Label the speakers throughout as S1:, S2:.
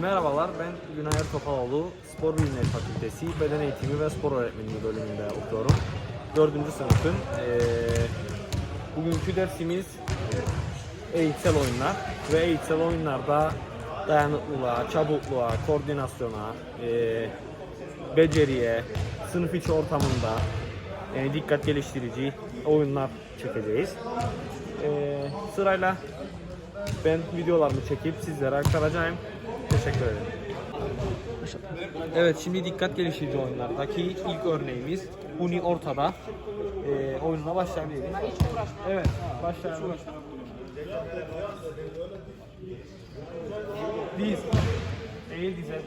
S1: Merhabalar, ben Günayer Topaloğlu. Spor Bilimleri Fakültesi Beden Eğitimi ve Spor Öğretmenliği bölümünde okuyorum. Dördüncü sınıfım. Ee, bugünkü dersimiz e, eğitsel oyunlar ve eğitsel oyunlarda dayanıklılığa, çabukluğa, koordinasyona, e, beceriye, sınıf içi ortamında e, dikkat geliştirici oyunlar çekeceğiz. E, sırayla ben videolarımı çekip sizlere aktaracağım. Teşekkür ederim. Evet şimdi dikkat geliştirici oyunlardaki ilk örneğimiz Uni ortada. Ee, oyununa başlayabiliriz. Evet başlayalım. Diz. Eğil dize.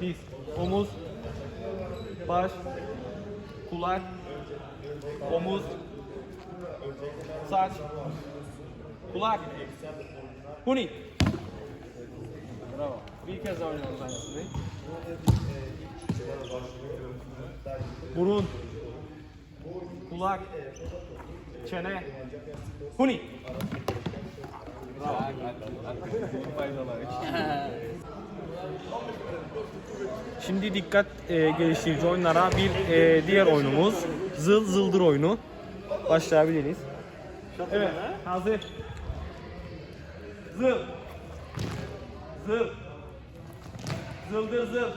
S1: Diz. Omuz. Baş. Kulak. Omuz. Saç. Kulak. Huni. Bravo. Bir kez daha oynuyoruz aynısını. Burun. Kulak. Çene. Huni. Şimdi dikkat e, geliştirici oyunlara bir e, diğer oyunumuz Zıl Zıldır oyunu. Başlayabiliriz. Evet, hazır. Zıl. Zıl. Zıldır zıl.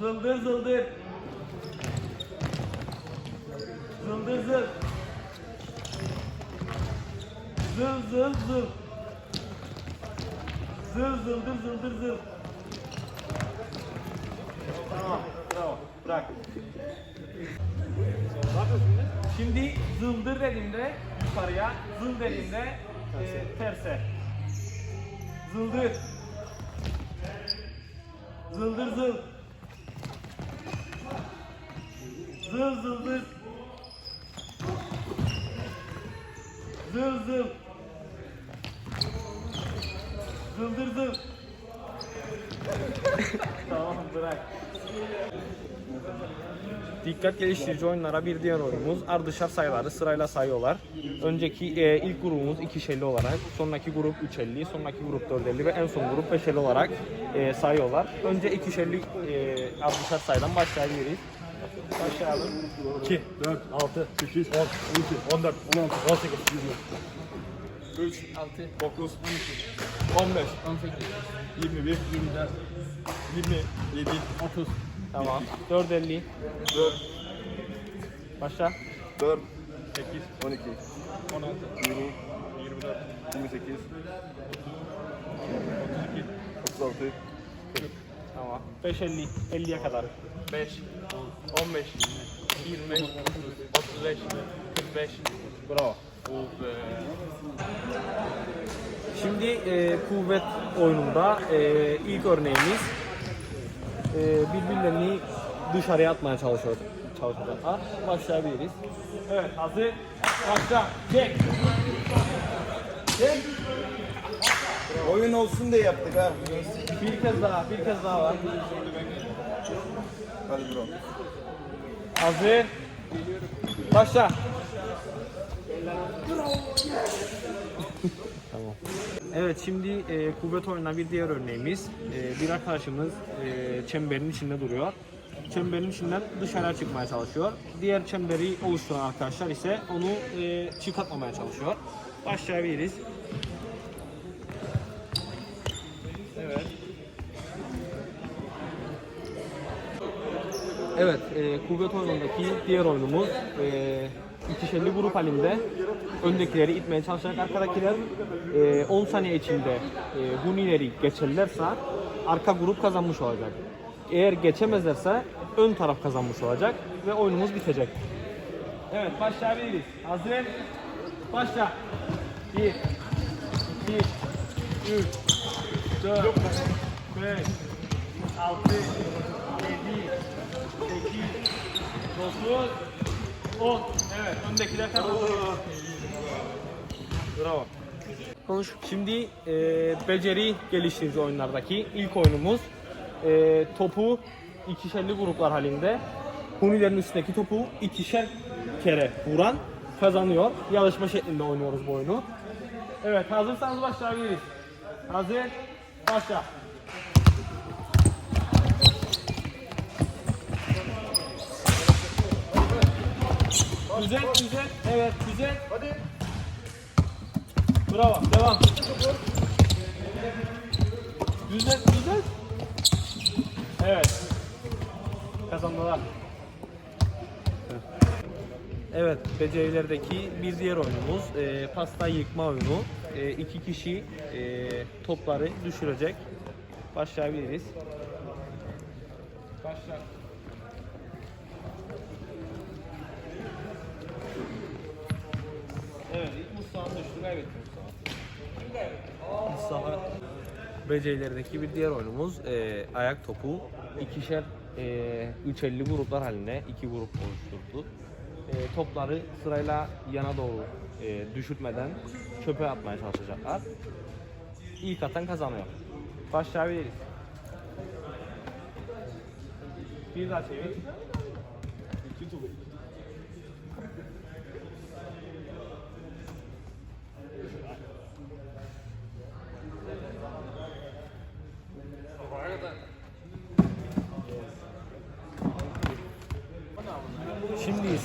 S1: Zıldır zıldır. Zıldır zıl. Zıl zıl zıl. Zıl zıldır zıldır zıl. Tamam, bravo. Bırak. Şimdi zıldır dediğimde yukarıya, zıl dediğimde e, terse. Zıldır. Zıldır zıl. Zıl zıldır. Zıl zıl. Zıldır zıl. tamam bırak. Dikkat geliştirici oyunlara bir diğer oyunumuz ardışar sayıları sırayla sayıyorlar. Önceki e, ilk grubumuz 250 olarak, sonraki grup 350, sonraki grup 450 ve en son grup 550 olarak e, sayıyorlar. Önce 250 e, ardışar sayıdan başlayabiliriz. Başlayalım.
S2: 2, 4, 6, 8, 10, 12, 14, 16, 18, 20, 3,
S3: 6,
S2: 9, 12, 15,
S3: 18,
S2: 21, 24, 27,
S3: 30,
S1: Tamam. 450.
S2: 4,
S1: Başla.
S2: 4, 8, 12, 16, 20, 24, 28, 32, 36,
S1: Tamam. 550. 50'ye kadar.
S3: 5, 15, 20, 35, 45.
S1: Bravo.
S3: Oh be.
S1: Şimdi e, kuvvet oyununda e, ilk örneğimiz e, birbirlerini dışarıya atmaya çalışıyor, çalışacaklar. Başlayabiliriz. Evet hazır. Başla. Çek. Çek.
S2: Oyun olsun diye yaptık ha.
S1: Bir kez daha, bir kez daha var.
S2: Hadi bro.
S1: Hazır. Başla. tamam. Evet şimdi e, kuvvet oyununa bir diğer örneğimiz. E, bir arkadaşımız e, çemberin içinde duruyor. Çemberin içinden dışarı çıkmaya çalışıyor. Diğer çemberi oluşturan arkadaşlar ise onu e, çıkartmamaya çalışıyor. Başlayabiliriz. Evet. Evet, e, kuvvet oyunundaki diğer oyunumuz e, ikişerli grup halinde öndekileri itmeye çalışarak arkadakiler e, 10 saniye içinde e, hunileri geçerlerse arka grup kazanmış olacak. Eğer geçemezlerse ön taraf kazanmış olacak ve oyunumuz bitecek. Evet, başlayabiliriz. Hazır. Başla. 1 2 3 4 5 6 7 8 9 10 Evet öndekiler kazandı. Bravo. Konuş. Şimdi e, beceri geliştirici oyunlardaki ilk oyunumuz e, topu ikişerli gruplar halinde hunilerin üstündeki topu ikişer kere vuran kazanıyor. Yarışma şeklinde oynuyoruz bu oyunu. Evet hazırsanız başlayabiliriz. Hazır. Başla. Güzel, güzel. Evet, güzel. Hadi. Bravo, devam. Güzel, güzel. Evet. Kazandılar. Evet, becerilerdeki bir diğer oyunumuz e, pasta yıkma oyunu. E, iki kişi e, topları düşürecek. Başlayabiliriz. Başla. Evet, ilk Mustafa düştü, kaybetti Mustafa. Mustafa. Becerilerdeki bir diğer oyunumuz e, ayak topu. İkişer e, üçelli gruplar halinde iki grup oluşturdu. E, topları sırayla yana doğru e, düşürtmeden çöpe atmaya çalışacaklar. İlk atan kazanıyor. Başlayabiliriz. Bir daha çevir.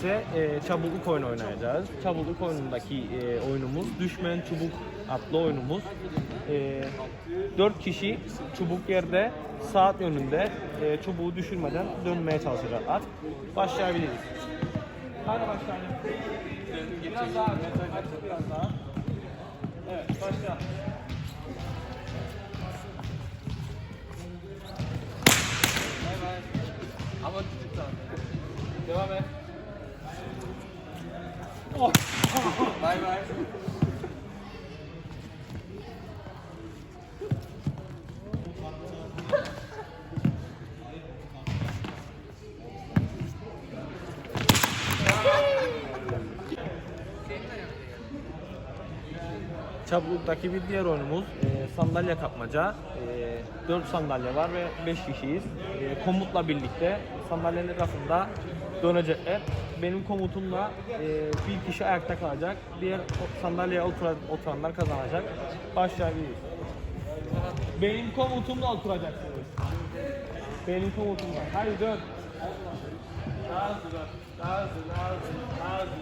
S1: İse e, çabukluk oyunu oynayacağız. Çabukluk oyunundaki e, oyunumuz Düşmen Çubuk adlı oyunumuz. E, 4 kişi çubuk yerde saat yönünde e, çubuğu düşürmeden dönmeye çalışacaklar. Başlayabiliriz. Hadi başlayalım. Biraz daha, hadi biraz daha. Evet, başla.
S3: Ama küçük zaten.
S1: Devam et.
S3: Bay bay.
S1: Çabukluktaki bir diğer oyunumuz e, sandalye kapmaca. E, 4 sandalye var ve 5 kişiyiz. E, komutla birlikte sandalyenin arasında dönecekler. Benim komutumla e, bir kişi ayakta kalacak. Diğer sandalyeye oturan, oturanlar kazanacak. Başlayabiliriz. Benim komutumla oturacaksınız. Benim komutumla. Haydi dön. Hızlı, daha hızlı.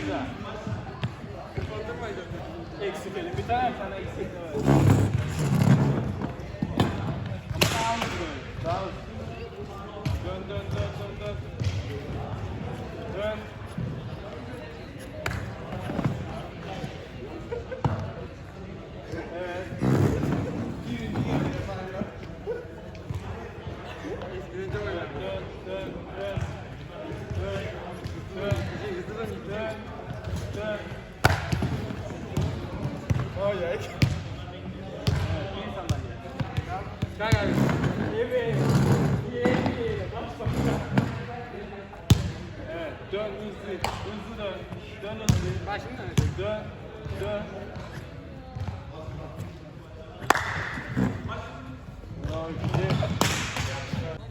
S1: Güzel. Eksik elim. Bir tane bir tane eksik. Hızlı böyle. Daha hızlı. Dön dön dön dön dön. Dön. Evet. Girin girin.
S3: Birinci oynar.
S1: Dön dön dön. Dön. Dön. Dön. Dön.
S3: Ay ay.
S1: Evet, bir sandalye.
S3: Gel gel.
S1: Evet. Evet. Bak bak. Evet. Dön hızlı. Hızlı dön. Dön hızlı.
S3: Bak şimdi ne?
S1: Dön. Dön. Bravo, gitti.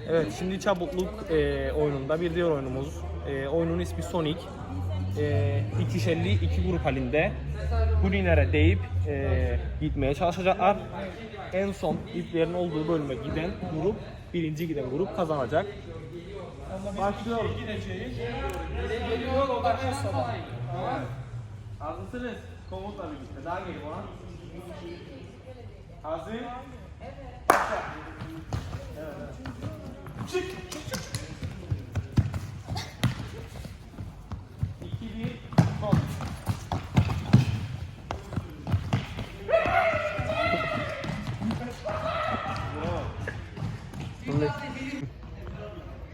S1: Evet şimdi çabukluk e, oyununda bir diğer oyunumuz. E, oyunun ismi Sonic. E, ikişerli iki grup halinde Guliner'e değip e, gitmeye çalışacaklar. En son iplerin olduğu bölüme giden grup, birinci giden grup kazanacak. Başlıyoruz. Hazırsınız. Komutla birlikte. Daha gelin ona. Hazır. Evet, evet.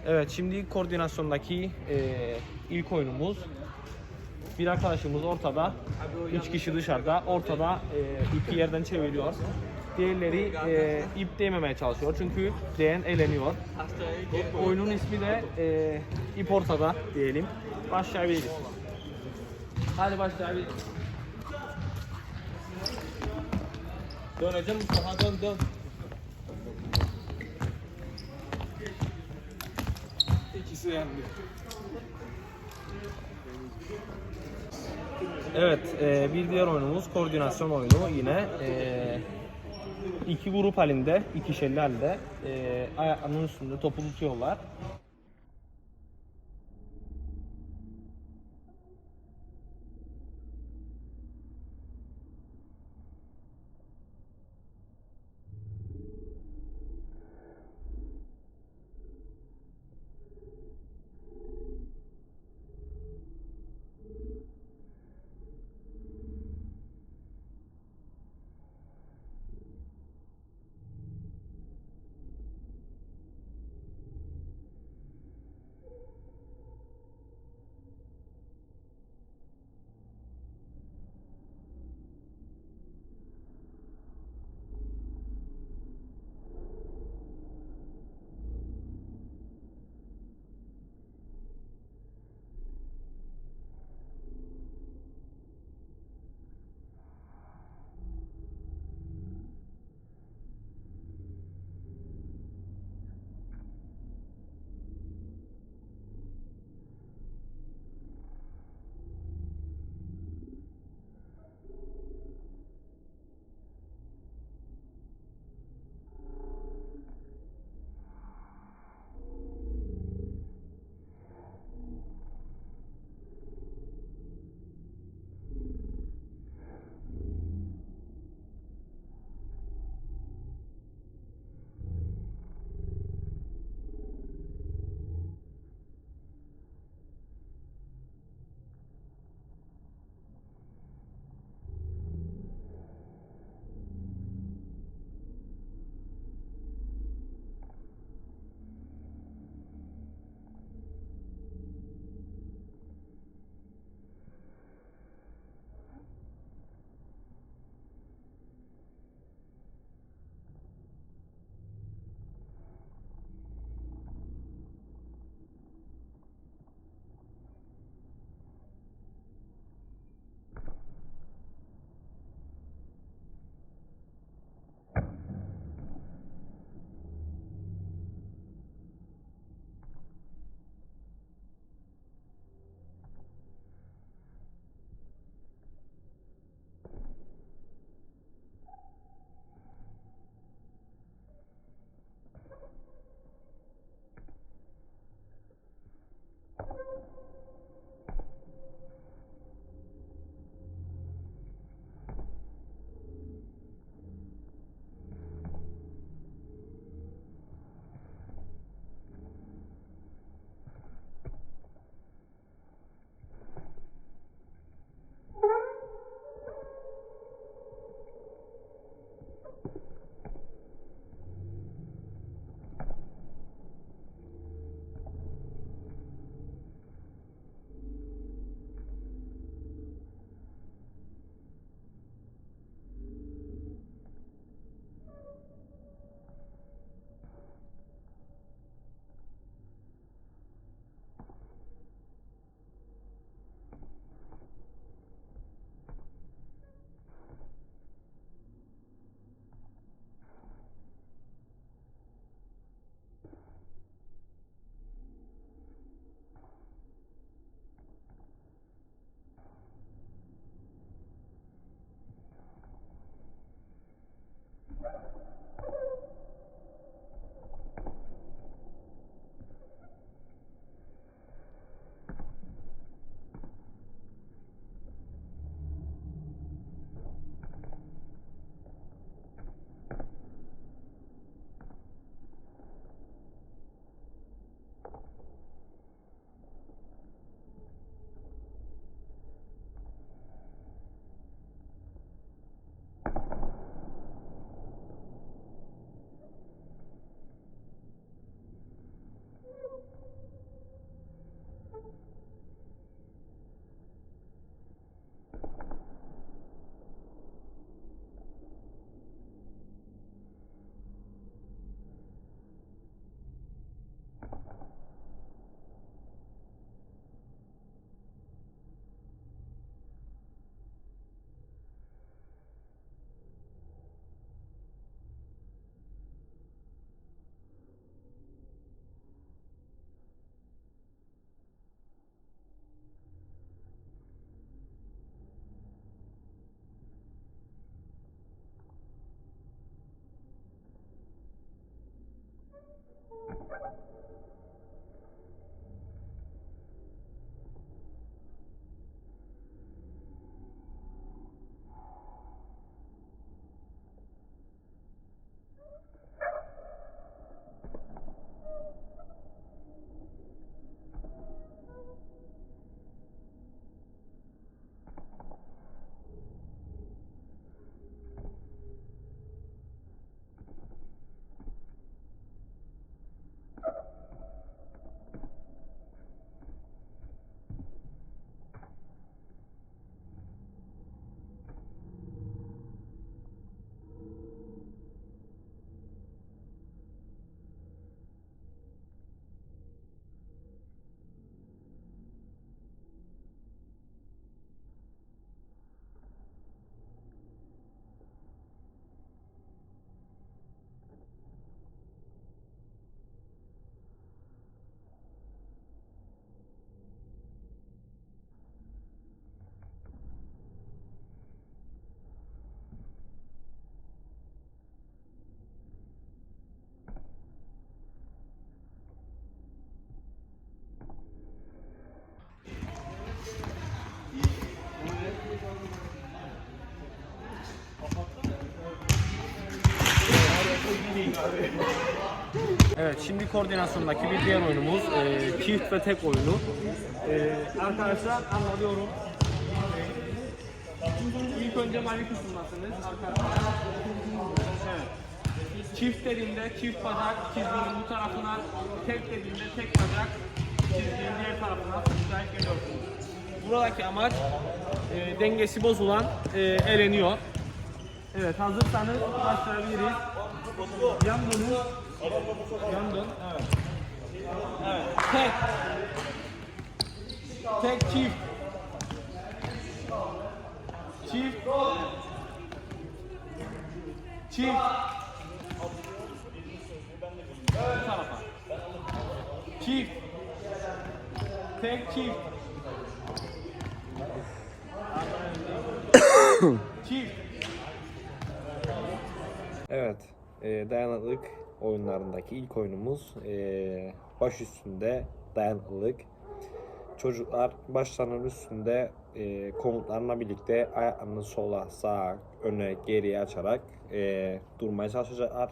S1: Evet şimdi koordinasyondaki e, ilk oyunumuz bir arkadaşımız ortada, üç kişi dışarıda, ortada e, ipi yerden çeviriyor. Diğerleri e, ip değmemeye çalışıyor çünkü değen eğleniyor. Oyunun ismi de e, ip ortada diyelim. Başlayabiliriz. Hadi başlayabiliriz. Döneceğim Mustafa dön dön.
S3: İkisi yendi.
S1: Evet, e, bir diğer oyunumuz koordinasyon oyunu yine. E, iki grup halinde, ikişerli halde e, ayaklarının üstünde topu tutuyorlar. Evet şimdi koordinasyondaki bir diğer oyunumuz e, çift ve tek oyunu. E, arkadaşlar anlatıyorum. İlk önce mavi kısımdasınız. Evet. Çift dediğimde çift bacak çizginin bu tarafına, tek dediğimde tek bacak çizginin diğer tarafına sahip geliyorsunuz. Buradaki amaç e, dengesi bozulan e, eleniyor. Evet hazırsanız başlayabiliriz. Yan dönün. Yan dön. Evet. Evet. Tek. Tek çift. Çift. Çift. Bu tarafa. Çift. Tek çift. çift.
S4: Evet, e, dayanıklılık oyunlarındaki ilk oyunumuz e, baş üstünde dayanıklılık. Çocuklar başlarının üstünde e, komutlarla birlikte ayaklarını sola, sağa, öne, geriye açarak e, durmaya çalışacaklar.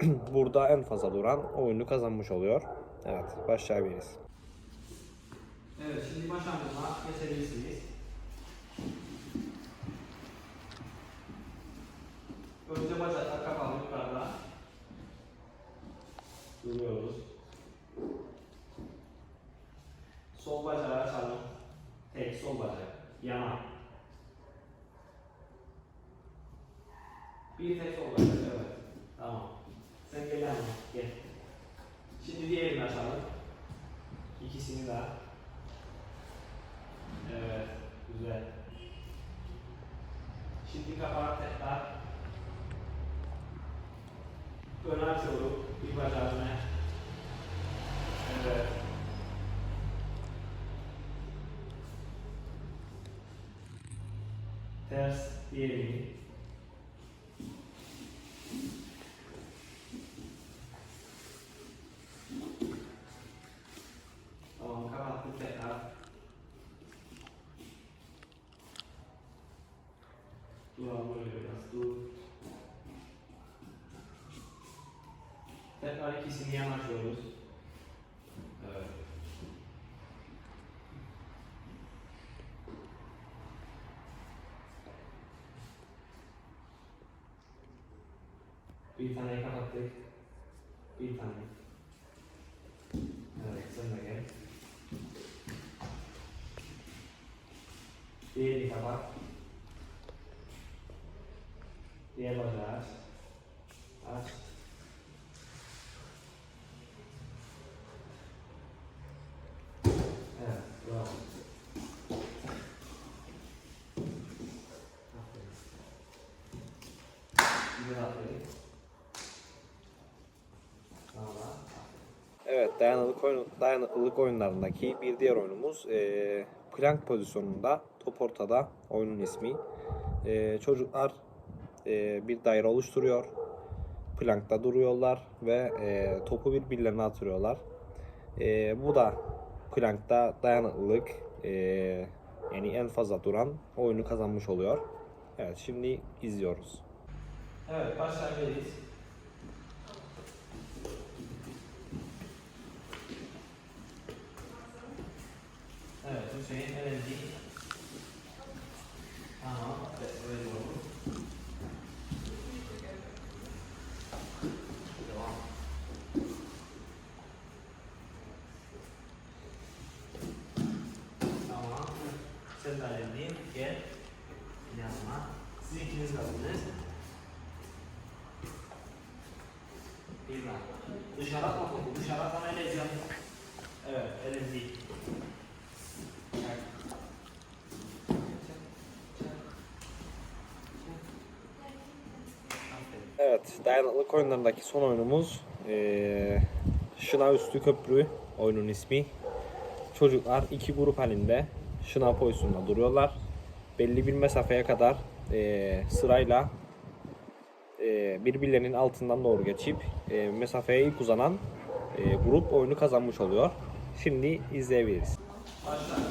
S4: Burada en fazla duran oyunu kazanmış oluyor. Evet, başlayabiliriz.
S1: Evet şimdi başlangıçla geçebilirsiniz. Önce bacaklar kapalı yukarıda. Duruyoruz. Sol bacağı açalım. Tek sol bacak. Yana. Bir tek sol bacak evet. Tamam. Sen gel yanıma. Gel. Şimdi diğerini açalım. İkisini de. Evet, güzel. Şimdi kapağı tekrar öne açıyorum. Bir bacağını. Evet. Diğerini. Tamam, kapattık tekrar. Dur abi böyle biraz dur. Tekrar ikisini yanaşıyoruz. Bir tane kapattık. Bir tane. Evet sen de gel. Diğerini kapat. Diğer bacağı aç. Aç. Evet, bravo. Aferin. Güzel aferin.
S4: Dayanıklılık, oyun, dayanıklılık oyunlarındaki bir diğer oyunumuz e, plank pozisyonunda, top ortada oyunun ismi. E, çocuklar e, bir daire oluşturuyor, plankta duruyorlar ve e, topu birbirlerine atıyorlar. E, bu da plankta dayanıklılık, e, yani en fazla duran oyunu kazanmış oluyor. Evet, şimdi izliyoruz.
S1: Evet, başlayabiliriz. Evet, Hüseyin elendi. Tamam, evet, öyle olur. Devam. Tamam, sen de elendin. Gel. Yanıma. Siz ikiniz kaldınız. Daha. Dışarı atma topu. Dışarı atma eleyeceğim. Evet, elendi. Çak.
S4: Evet, dayanıklılık oyunlarındaki son oyunumuz eee Şınav Üstü Köprü oyunun ismi. Çocuklar iki grup halinde şınav pozisyonunda duruyorlar. Belli bir mesafeye kadar eee, sırayla eee, birbirlerinin altından doğru geçip eee, mesafeye ilk uzanan eee, grup oyunu kazanmış oluyor. Şimdi izleyebiliriz.
S1: Başla.